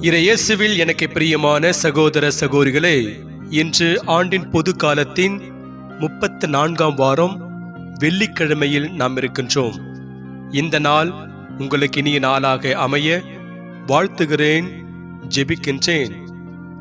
இறையேசுவில் எனக்கு பிரியமான சகோதர சகோதரிகளே இன்று ஆண்டின் பொது காலத்தின் முப்பத்து நான்காம் வாரம் வெள்ளிக்கிழமையில் நாம் இருக்கின்றோம். இந்த நாள் உங்களுக்கு இனிய நாளாக அமைய வாழ்த்துகிறேன் ஜெபிக்கின்றேன்.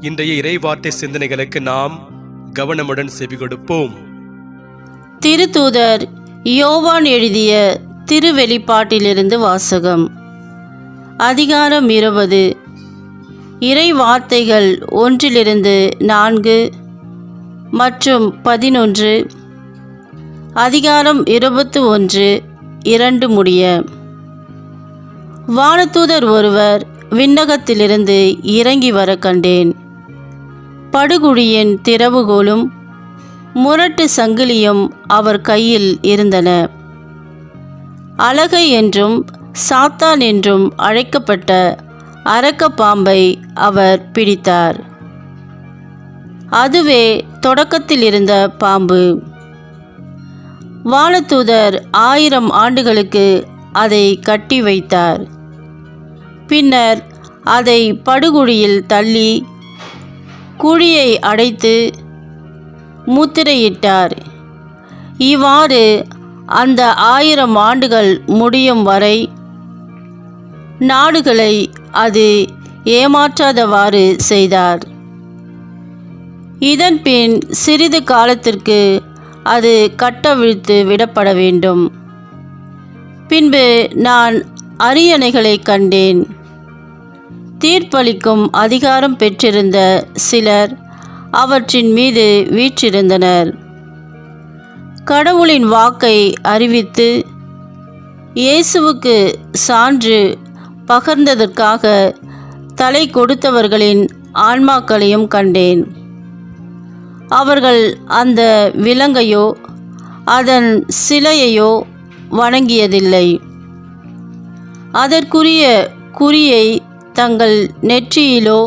இன்றைய இறைவார்த்தை சிந்தனைகளுக்கு நாம் கவனமுடன் செவி கொடுப்போம் திருத்தூதர் யோவான் எழுதிய திருவெளிப்பாட்டிலிருந்து வாசகம். அதிகாரம் இருபது. இறை வார்த்தைகள் ஒன்றிலிருந்து நான்கு மற்றும் பதினொன்று அதிகாரம் இருபத்து ஒன்று இரண்டு முடிய. வானதூதர் ஒருவர் விண்ணகத்திலிருந்து இறங்கி வர கண்டேன். படுகுழியின் திறவுகோலும் முரட்டு சங்கிலியும் அவர் கையில் இருந்தன. அழகை என்றும் சாத்தான் என்றும் அழைக்கப்பட்ட அரக்க பாம்பை அவர் பிடித்தார். அதுவே தொடக்கத்தில் இருந்த பாம்பு. வானதூதர் ஆயிரம் ஆண்டுகளுக்கு அதை கட்டி வைத்தார். பின்னர் அதை படுகுழியில் தள்ளி குழியை அடைத்து முத்திரையிட்டார். இவ்வாறு அந்த ஆயிரம் ஆண்டுகள் முடியும் வரை நாடுகளை அது ஏமாற்றாதவாறு செய்தார். இதன்பின் சிறிது காலத்திற்கு அது கட்டவிழ்த்து விடப்பட வேண்டும். பின்பு நான் அரியணைகளை கண்டேன். தீர்ப்பளிக்கும் அதிகாரம் பெற்றிருந்த சிலர் அவற்றின் மீது வீற்றிருந்தனர். கடவுளின் வாக்கை அறிவித்து இயேசுவுக்கு சான்று பகர்ந்ததற்காக தலை கொடுத்தவர்களின் ஆன்மாக்களையும் கண்டேன். அவர்கள் அந்த விலங்கையோ அதன் சிலையையோ வணங்கியதில்லை. அதற்குரிய குறியை தங்கள் நெற்றியிலோ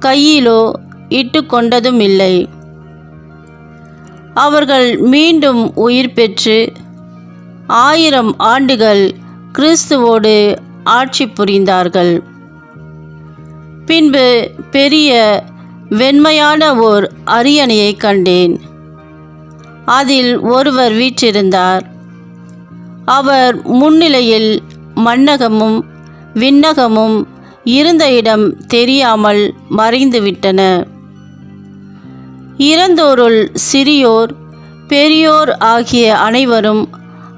கையிலோ இட்டு கொண்டதும் இல்லை அவர்கள் மீண்டும் உயிர் பெற்று ஆயிரம் ஆண்டுகள் கிறிஸ்துவோடு ஆட்சி புரிந்தார்கள். பின்பு பெரிய வெண்மையான ஓர் அரியணையை கண்டேன். அதில் ஒருவர் வீற்றிருந்தார். அவர் முன்னிலையில் மன்னகமும் விண்ணகமும் இருந்த இடம் தெரியாமல் மறைந்துவிட்டன. இறந்தோருள் சிறியோர் பெரியோர் ஆகிய அனைவரும்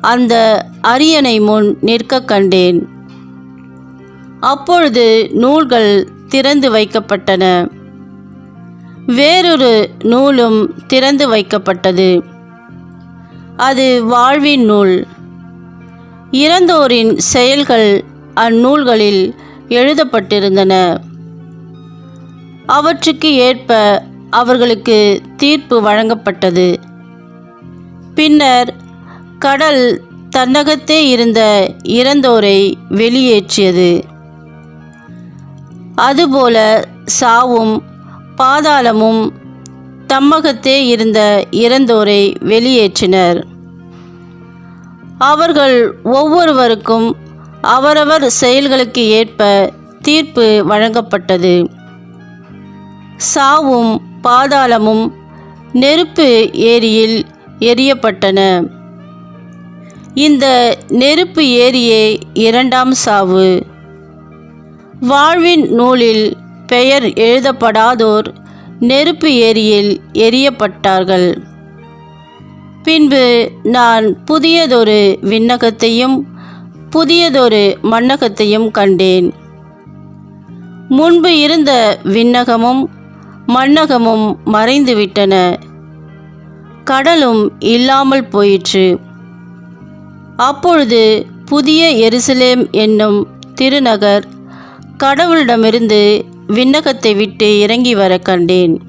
அந்த அரியணை முன் நிற்க கண்டேன். அப்பொழுது நூல்கள் திறந்து வைக்கப்பட்டன. வேறொரு நூலும் திறந்து வைக்கப்பட்டது. அது வாழ்வின் நூல். இறந்தோரின் செயல்கள் அந்நூல்களில் எழுதப்பட்டிருந்தன. அவற்றுக்கு ஏற்ப அவர்களுக்கு தீர்ப்பு வழங்கப்பட்டது. பின்னர் கடல் தன்னகத்தே இருந்த இறந்தோரை வெளியேற்றியது. அதுபோல சாவும் பாதாளமும் தம்மகத்தே இருந்த இறந்தோரை வெளியேற்றினர். அவர்கள் ஒவ்வொருவருக்கும் அவரவர் செயல்களுக்கு ஏற்ப தீர்ப்பு வழங்கப்பட்டது. சாவும் பாதாளமும் நெருப்பு ஏரியில் எரியப்பட்டன இந்த நெருப்பு ஏரியே இரண்டாம் சாவு. வாழ்வின் நூலில் பெயர் எழுதப்படாதோர் நெருப்பு ஏரியில் எரியப்பட்டார்கள் பின்பு நான் புதியதொரு விண்ணகத்தையும் புதியதொரு மண்ணகத்தையும் கண்டேன். முன்பு இருந்த விண்ணகமும் மண்ணகமும் மறைந்துவிட்டன. கடலும் இல்லாமல் போயிற்று. அப்பொழுது புதிய எருசலேம் என்னும் திருநகர் கடவுளிடமிருந்து விண்ணகத்தை விட்டு இறங்கி வர கண்டேன்.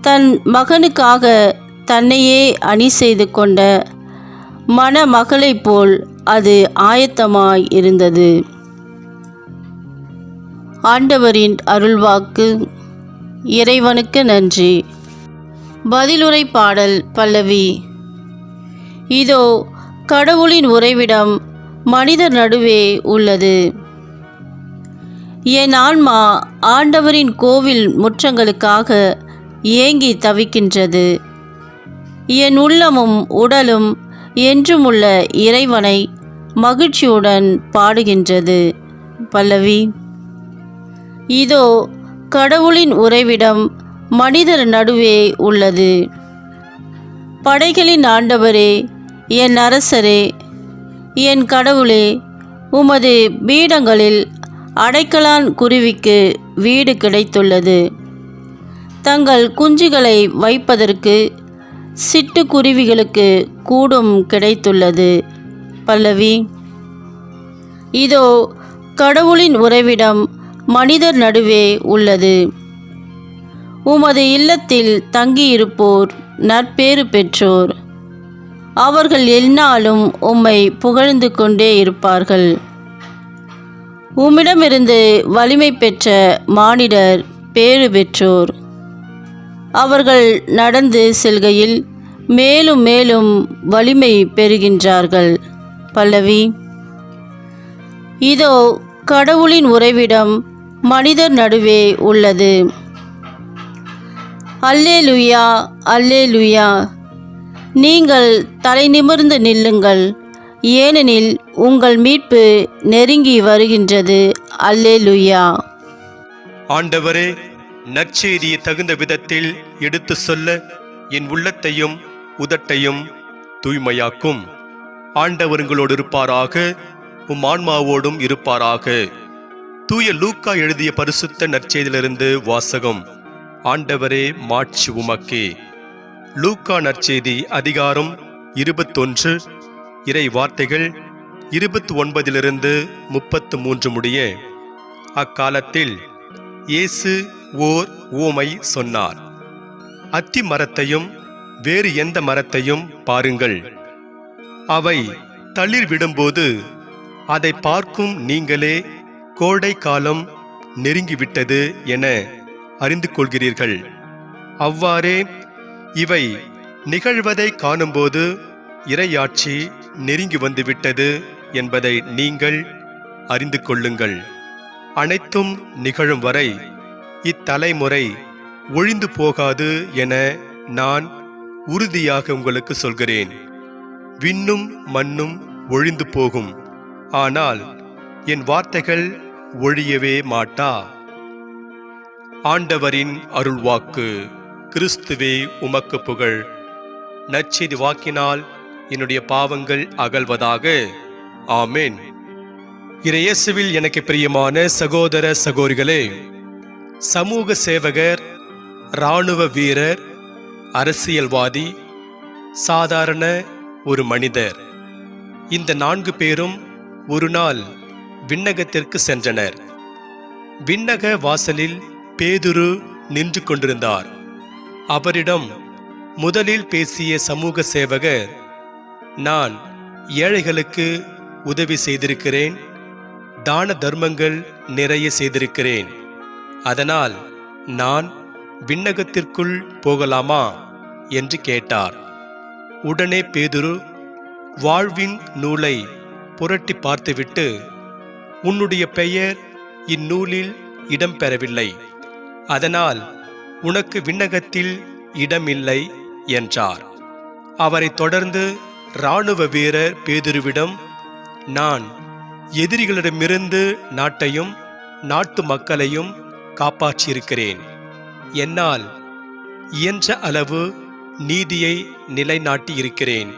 தன் மகனுக்காக தன்னையே அணி செய்து கொண்ட மணமகளைப் போல் அது ஆயத்தமாய் இருந்தது. ஆண்டவரின் அருள்வாக்கு இறைவனுக்கு நன்றி. பதிலுரை பாடல் பல்லவி. இதோ கடவுளின் உறைவிடம் மனிதர் நடுவே உள்ளது. என் ஆன்மா ஆண்டவரின் கோவில் முற்றங்களுக்காக ஏங்கி தவிக்கின்றது. என் உள்ளமும் உடலும் என்றுமுள்ள இறைவனை மகிழ்ச்சியுடன் பாடுகின்றது. பல்லவி. இதோ கடவுளின் உறைவிடம் மனிதர் நடுவே உள்ளது. படைகளின் ஆண்டவரே என் அரசரே என் கடவுளே உமது பீடங்களில் அடைக்கலான் குருவிக்கு வீடு கிடைத்துள்ளது. தங்கள் குஞ்சுகளை வைப்பதற்கு சிட்டுக்குருவிகளுக்கு கூடும் கிடைத்துள்ளது. பல்லவி இதோ கடவுளின் உறைவிடம் மனிதர் நடுவே உள்ளது. உமது இல்லத்தில் தங்கியிருப்போர் நற்பேறு பெற்றோர். அவர்கள் எந்நாளும் உம்மை புகழ்ந்து கொண்டே இருப்பார்கள். உம்மிடமிருந்து வலிமை பெற்ற மானிடர் பேறு பெற்றோர். அவர்கள் நடந்து செல்கையில் மேலும் மேலும் வலிமை பெறுகின்றார்கள். பல்லவி இதோ கடவுளின் உறைவிடம் மனிதர் நடுவே உள்ளது. அல்லே லுயா அல்லே லுயா நீங்கள் தலை நிமிர்ந்து நில்லுங்கள். ஏனெனில் உங்கள் மீட்பு நெருங்கி வருகின்றது. அல்லேலுயா. ஆண்டவரே நற்செய்தியை தகுந்த விதத்தில் எடுத்து சொல்ல என் உள்ளத்தையும் உதட்டையும் தூய்மையாக்கும். ஆண்டவருங்களோடு இருப்பாராக உம் ஆன்மாவோடும் இருப்பாராக. தூய லூக்கா எழுதிய பரிசுத்த நற்செய்தியிலிருந்து வாசகம். ஆண்டவரே மாட்சி உமக்கே. லூக்கா நற்செய்தி அதிகாரம் இருபத்தொன்று இறை வார்த்தைகள் இருபத்தி ஒன்பதிலிருந்து முப்பத்து மூன்று முடிய. அக்காலத்தில் இயேசு ஓர் ஓமை சொன்னார். அத்தி மரத்தையும் வேறு எந்த மரத்தையும் பாருங்கள். அவை தளிர் விடும்போது அதை பார்க்கும் நீங்களே கோடை காலம் நெருங்கிவிட்டது என அறிந்து கொள்கிறீர்கள். அவ்வாறே இவை நிகழ்வதை காணும்போது இறையாட்சி நெருங்கி வந்துவிட்டது என்பதை நீங்கள் அறிந்து கொள்ளுங்கள். அனைத்தும் நிகழும் வரை இத்தலைமுறை ஒழிந்து போகாது என நான் உறுதியாக உங்களுக்கு சொல்கிறேன். விண்ணும் மண்ணும் ஒழிந்து போகும். ஆனால் என் வார்த்தைகள் ஒழியவே மாட்டா. ஆண்டவரின் அருள்வாக்கு கிறிஸ்துவே உமக்கு புகழ். நச்செய்தி வாக்கினால் என்னுடைய பாவங்கள் அகல்வதாக. ஆமேன். இறையேசுவில் எனக்கு பிரியமான சகோதர சகோதரிகளே சமூக சேவகர் இராணுவ வீரர் அரசியல்வாதி சாதாரண ஒரு மனிதர். இந்த நான்கு பேரும் ஒரு நாள் விண்ணகத்திற்கு சென்றனர். விண்ணக வாசலில் பேதுரு நின்று கொண்டிருந்தார். அவரிடம் முதலில் பேசிய சமூக சேவகர் நான் ஏழைகளுக்கு உதவி செய்திருக்கிறேன். தான தர்மங்கள் நிறைய செய்திருக்கிறேன். அதனால் நான் விண்ணகத்திற்குள் போகலாமா? என்று கேட்டார். உடனே பேதுரு வாழ்வின் நூலை புரட்டி பார்த்துவிட்டு உன்னுடைய பெயர் இந்நூலில் இடம்பெறவில்லை அதனால் உனக்கு விண்ணகத்தில் இடமில்லை என்றார். அவரைத் தொடர்ந்து இராணுவ வீரர் பேதுருவிடம் நான் எதிரிகளிடமிருந்து நாட்டையும் நாட்டு மக்களையும் காப்பாற்றியிருக்கிறேன். என்னால் இயன்ற அளவு நீதியை நிலைநாட்டியிருக்கிறேன்.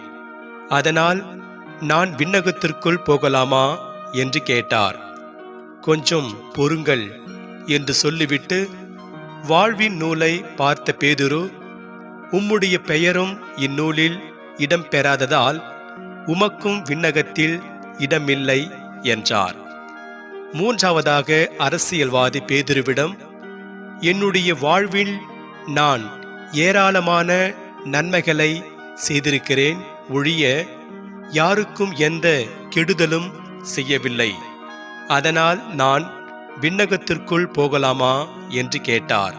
அதனால் நான் விண்ணகத்திற்குள் போகலாமா? என்று கேட்டார். கொஞ்சம் பொறுங்கள் என்று சொல்லிவிட்டு வாழ்வின் நூலை பார்த்த பேதுரு உம்முடைய பெயரும் இந்நூலில் இடம்பெறாததால் உமக்கும் விண்ணகத்தில் இடமில்லை என்றார். மூன்றாவதாக அரசியல்வாதி பேதுருவிடம் என்னுடைய வாழ்வில் நான் ஏராளமான நன்மைகளை செய்திருக்கிறேன் ஒழிய யாருக்கும் எந்த கெடுதலும் செய்யவில்லை. அதனால் நான் விண்ணகத்திற்குள் போகலாமா? என்று கேட்டார்.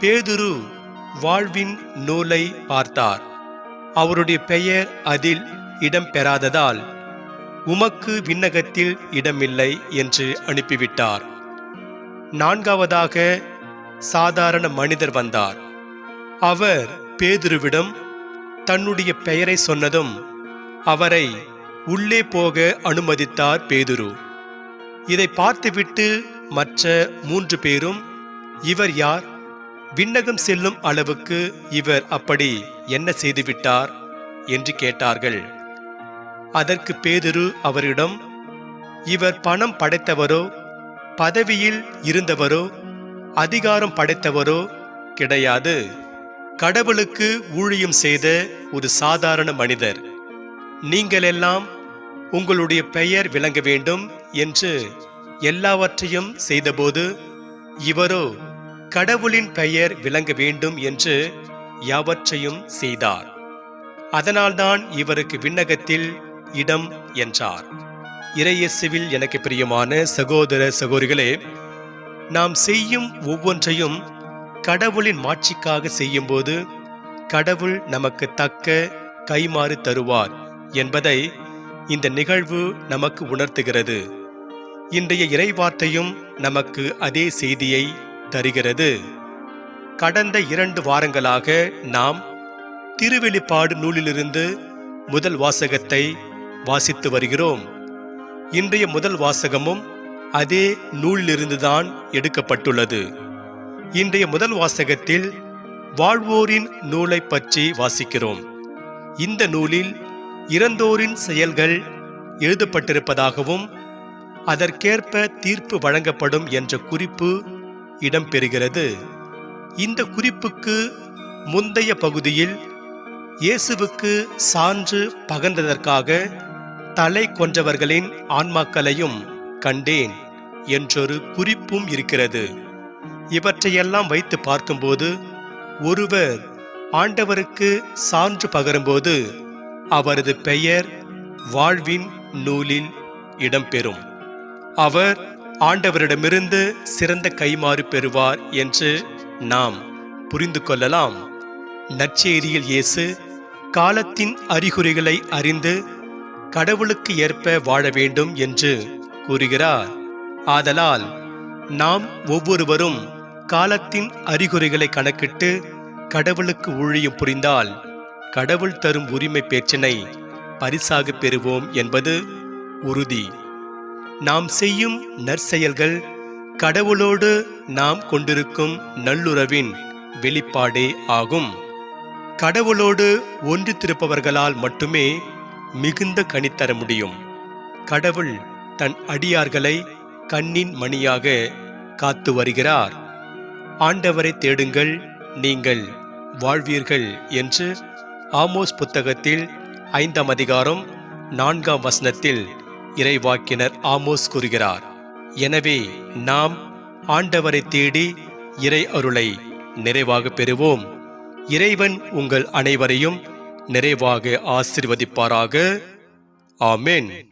பேதுரு வாழ்வின் நூலை பார்த்தார். அவருடைய பெயர் அதில் இடம்பெறாததால் உமக்கு விண்ணகத்தில் இடமில்லை என்று அனுப்பிவிட்டார். நான்காவதாக சாதாரண மனிதர் வந்தார். அவர் பேதுருவிடம் தன்னுடைய பெயரை சொன்னதும் அவரை உள்ளே போக அனுமதித்தார் பேதுரு. இதை பார்த்துவிட்டு மற்ற மூன்று பேரும் இவர் யார்? விண்ணகம் செல்லும் அளவுக்கு இவர் அப்படி என்ன செய்துவிட்டார்? என்று கேட்டார்கள். அதற்கு பேதுரு அவரிடம் இவர் பணம் படைத்தவரோ பதவியில் இருந்தவரோ அதிகாரம் படைத்தவரோ கிடையாது. கடவுளுக்கு ஊழியம் செய்த ஒரு சாதாரண மனிதர். நீங்கள் எல்லாம் உங்களுடைய பெயர் விளங்க வேண்டும் என்று எல்லாவற்றையும் செய்தபோது இவரோ கடவுளின் பெயர் விளங்க வேண்டும் என்று யாவற்றையும் செய்தார். அதனால்தான் இவருக்கு விண்ணகத்தில் இடம் என்றார். இறையசுவில் எனக்கு பிரியமான சகோதர சகோதரிகளே நாம் செய்யும் ஒவ்வொன்றையும் கடவுளின் மாட்சிக்காக செய்யும்போது கடவுள் நமக்கு தக்க கைமாறு தருவார் என்பதை இந்த நிகழ்வு நமக்கு உணர்த்துகிறது. இன்றைய இறைவார்த்தையும் நமக்கு அதே செய்தியை தருகிறது. கடந்த இரண்டு வாரங்களாக நாம் திருவெளிப்பாடு நூலிலிருந்து முதல் வாசகத்தை வாசித்து வருகிறோம். இன்றைய முதல் வாசகமும் அதே நூலிலிருந்துதான் எடுக்கப்பட்டுள்ளது. இன்றைய முதல் வாசகத்தில் வாழ்வோரின் நூலை பற்றி வாசிக்கிறோம். இந்த நூலில் இறந்தோரின் செயல்கள் எழுதப்பட்டிருப்பதாகவும் அதற்கேற்ப தீர்ப்பு வழங்கப்படும் என்ற குறிப்பு இடம்பெறுகிறது. இந்த குறிப்புக்கு முந்தைய பகுதியில் இயேசுவுக்கு சான்று பகர்ந்ததற்காக தலை கொன்றவர்களின் ஆன்மாக்களையும் கண்டேன் என்றொரு குறிப்பும் இருக்கிறது. இவற்றையெல்லாம் வைத்து பார்க்கும்போது ஒருவர் ஆண்டவருக்கு சான்று பகரும்போது அவரது பெயர் வாழ்வின் நூலில் இடம்பெறும். அவர் ஆண்டவரிடமிருந்து சிறந்த கைமாறு பெறுவார் என்று நாம் புரிந்து கொள்ளலாம். நற்செய்தியில் இயேசு காலத்தின் அறிகுறிகளை அறிந்து கடவுளுக்கு ஏற்ப வாழ வேண்டும் என்று கூறுகிறார். ஆதலால் நாம் ஒவ்வொருவரும் காலத்தின் அறிகுறிகளை கணக்கிட்டு கடவுளுக்கு ஊழியம் புரிந்தால் கடவுள் தரும் உரிமை பேச்சினை பரிசாக பெறுவோம் என்பது உறுதி. நாம் செய்யும் நற்செயல்கள் கடவுளோடு நாம் கொண்டிருக்கும் நல்லுறவின் வெளிப்பாடே ஆகும். கடவுளோடு ஒன்று திருப்பவர்களால் மட்டுமே மிகுந்த கனித்தர முடியும். கடவுள் தன் அடியார்களை கண்ணின் மணியாக காத்து வருகிறார். ஆண்டவரை தேடுங்கள் நீங்கள் வாழ்வீர்கள் என்று ஆமோஸ் புத்தகத்தில் ஐந்தாம் அதிகாரம் நான்காம் வசனத்தில் இறைவாக்கினர் ஆமோஸ் கூறுகிறார் எனவே நாம் ஆண்டவரை தேடி இறை அருளை நிறைவாக பெறுவோம். இறைவன் உங்கள் அனைவரையும் நிறைவாக ஆசிர்வதிப்பாராக. ஆமேன்.